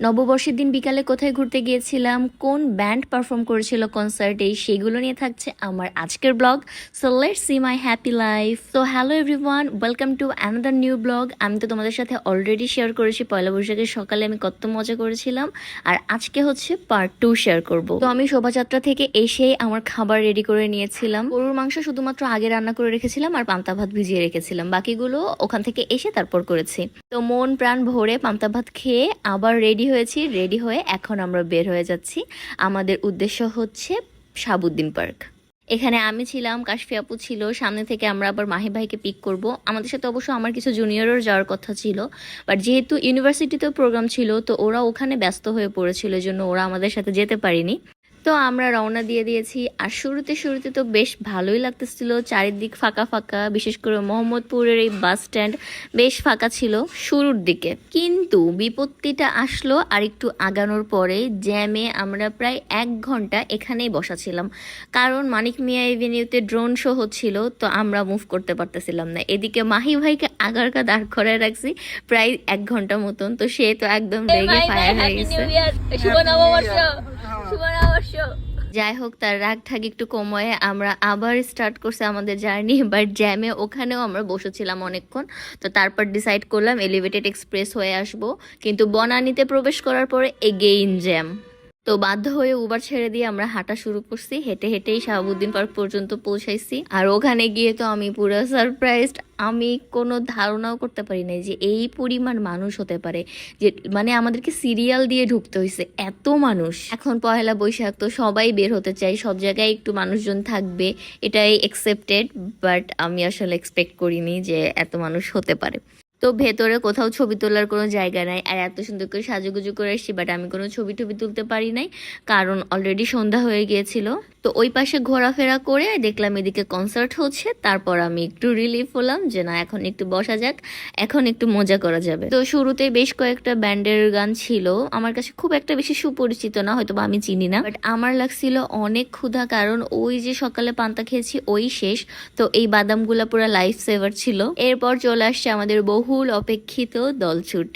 নববর্ষের দিন বিকালে কোথায় ঘুরতে গিয়েছিলাম, কোন ব্যান্ড পারফর্ম করেছিল কনসার্টে সেগুলো নিয়ে থাকছে আমার আজকের blog. So let see my happy life তো hello everyone welcome to another new blog আমি তো তোমাদের সাথে অলরেডি শেয়ার করেছি, পয়লা বৈশাখের সকালে আমি কত মজা করেছিলাম। আর আজকে হচ্ছে পার্ট টু শেয়ার করব। তো আমি শোভাযাত্রা থেকে এসেই আমার খাবার রেডি করে নিয়েছিলাম। গরুর মাংস শুধুমাত্র আগে রান্না করে রেখেছিলাম আর পান্তা ভাত ভিজিয়ে রেখেছিলাম। বাকিগুলো ওখান থেকে এসে তারপর করেছি। তো মন প্রাণ ভরে পান্তা ভাত খেয়ে আবার রেডি হয়েছি রেডি হয়ে এখন আমরা বের হয়ে যাচ্ছি। আমাদের উদ্দেশ্য হচ্ছে সাবুদ্দিন পার্ক। এখানে আমি ছিলাম, কাশফি আপু ছিল, সামনে থেকে আমরা আবার মাহি ভাইকে পিক করব। আমাদের সাথে অবশ্য আমার কিছু জুনিয়রও যাওয়ার কথা ছিল বাট যেহেতু ইউনিভার্সিটিতেও প্রোগ্রাম ছিল, তো ওরা ওখানে ব্যস্ত হয়ে পড়েছিল জন্য ওরা আমাদের সাথে যেতে পারিনি। তো আমরা রওনা দিয়ে দিয়েছি। আর শুরুতে শুরুতে তো বেশ ভালোই লাগতেছিল। চারিদিক ফাঁকা ফাঁকা। বিশেষ করে মোহাম্মদপুরের এই বাস স্ট্যান্ড বেশ ফাঁকা ছিল শুরুর দিকে। কিন্তু বিপত্তিটা আসলো আর একটু আগানোর পরে। জ্যামে আমরা প্রায় এক ঘণ্টা এখানেই বসা ছিলাম। কারণ মানিক মিয়া এভিনিউতে ড্রোন শো হচ্ছিল তো আমরা মুভ করতে পারতেছিলাম না। এদিকে মাহি ভাইকে আগারকা দাঁড় করায় রাখছি প্রায় এক ঘণ্টা মতন। তো সে তো একদম রেগে ফায়ার হয়ে গেছে। শুভ নববর্ষ। শুভ নববর্ষ। যাই হোক তার রাগ ঠাগ একটু কময়ে। আমরা আবার স্টার্ট করছে আমাদের জার্নি বাট জ্যামে ওখানেও আমরা বসেছিলাম অনেকক্ষণ। তো তারপর ডিসাইড করলাম এলিভেটেড এক্সপ্রেস হয়ে আসব। কিন্তু বনানীতে প্রবেশ করার পরে এগেইন জ্যাম তো বাধ্য হয়ে উবার ছেড়ে দিয়ে আমরা হাঁটা শুরু করছি। হেঁটে হেঁটেই শাহাবুদ্দিন পার্ক পর্যন্ত পৌঁছাইছি। আর ওখানে গিয়ে তো আমি পুরো সারপ্রাইজড আমি কোনো ধারণাও করতে পারি নাই যে এই পরিমাণ মানুষ হতে পারে। যে মানে আমাদেরকে সিরিয়াল দিয়ে ঢুকতে হয়েছে এত মানুষ। এখন পহেলা বৈশাখ, তো সবাই বের হতে চাই সব জায়গায় একটু মানুষজন থাকবে, এটাই একসেপ্টেড বাট আমি আসলে এক্সপেক্ট করিনি যে এত মানুষ হতে পারে। তো ভেতরে কোথাও ছবি তোলার কোনো জায়গা নাই। আর এত সুন্দর করে সাজুগুজু করে এসেছি বাট আমি কোনো ছবি টবি তুলতে পারি নাই, কারণ অলরেডি সন্ধ্যা হয়ে গিয়েছিল। তো ওই পাশে ঘোরাফেরা করে দেখলাম এদিকে কনসার্ট হচ্ছে, তারপর আমি একটু রিলিফ হলাম যে না, এখন একটু বসা যাক, এখন একটু মজা করা যাবে। তো শুরুতে বেশ কয়েকটা ব্যান্ডের গান ছিল, আমার কাছে খুব একটা বেশি সুপরিচিত না হয়তো আমি চিনি না বাট আমার লাগছিল অনেক ক্ষুধা, কারণ ওই যে সকালে পান্তা খেয়েছি, ওই শেষ। তো এই বাদামগুলা পুরো লাইফ সেভার ছিল। এরপর চলে আসছে আমাদের বহুল অপেক্ষিত দলছুট।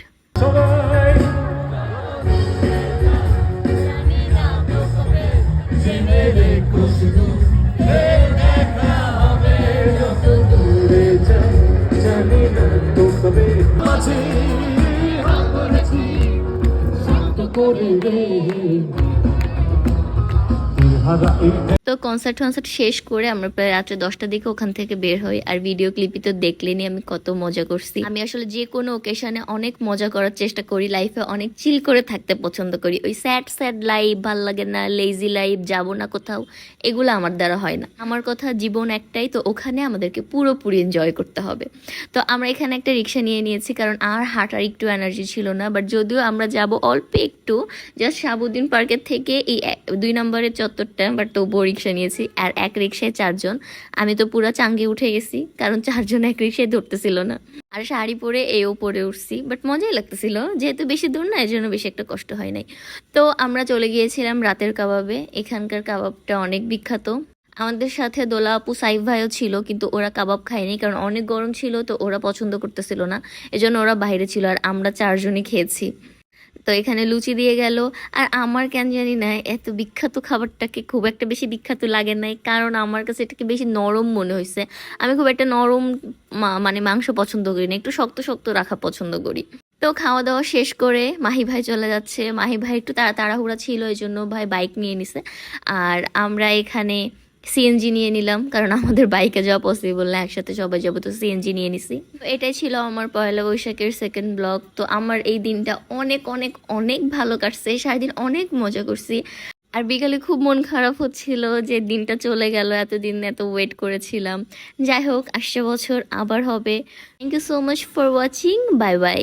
তো কনসার্ট টনসার্ট শেষ করে আমরা প্রায় রাত্রে দশটার দিকে ওখান থেকে বের হই, আর ভিডিও ক্লিপই তো দেখলেনি আমি কত মজা করছি। আমি আসলে যে কোনো ওকেশনে অনেক মজা করার চেষ্টা করি লাইফে অনেক চিল করে থাকতে পছন্দ করি। ওই স্যাড স্যাড লাইফ ভালো লাগে না লেজি লাইফ যাব না কোথাও, এগুলো আমার দ্বারা হয় না। আমার কথা জীবন একটাই, তো ওখানে আমাদেরকে পুরোপুরি এনজয় করতে হবে। তো আমরা এখানে একটা রিক্সা নিয়ে নিয়েছি, কারণ আর হাঁটার একটু এনার্জি ছিল না বাট যদিও আমরা যাব অল্প একটু জাস্ট সাবুদ্দিন পার্কের থেকে এই দুই নম্বরের চত্বরটা বাট তবুও রিক্সা নিয়েছি আর এক রিক্সায় চারজন। আমি তো পুরো চাঙ্গে উঠে গেছি, কারণ চারজন এক রিক্সায় ধরতেছিল না। আর শাড়ি পরে এও পরে উঠছি বাট মজাই লাগতেছিল। যেহেতু বেশি দূর না এর জন্য বেশি একটা কষ্ট হয় নাই। তো আমরা চলে গিয়েছিলাম রাতের কাবাবে। এখানকার কাবাবটা অনেক বিখ্যাত। আমাদের সাথে দোলা আপু, সাইফ ভাইও ছিল, কিন্তু ওরা কাবাব খায়নি, কারণ অনেক গরম ছিল, তো ওরা পছন্দ করতেছিল না। এজন্য ওরা বাইরে ছিল, আর আমরা চারজনই খেয়েছি। তো এখানে লুচি দিয়ে গেল। আর আমার কেন জানি না, এত বিখ্যাত খাবারটাকে খুব একটা বেশি বিখ্যাত লাগে নাই, কারণ আমার কাছে এটাকে বেশি নরম মনে হয়েছে আমি খুব একটা নরম মানে মাংস পছন্দ করি না, একটু শক্ত শক্ত রাখা পছন্দ করি। তো খাওয়া দাওয়া শেষ করে মাহি ভাই চলে যাচ্ছে। মাহি ভাই একটু তাড়া তাড়াহুড়া ছিল এই জন্য ভাই বাইক নিয়ে নিছে। আর আমরা এখানে সিএনজি নিয়ে নিলাম, কারণ আমাদের বাইকে যাওয়া পসিবল না, একসাথে সবাই যাব, তো সিএনজি নিয়ে নিছি। তো এটাই ছিল আমার পয়লা বৈশাখের সেকেন্ড ব্লগ তো আমার এই দিনটা অনেক অনেক অনেক ভালো কাটছে, সারাদিন অনেক মজা করছি। আর বিকালে খুব মন খারাপ হচ্ছিল যে দিনটা চলে গেল, এতদিন এত ওয়েট করেছিলাম। যাই হোক, আসছে বছর, আবার হবে। Thank you so much for watching bye bye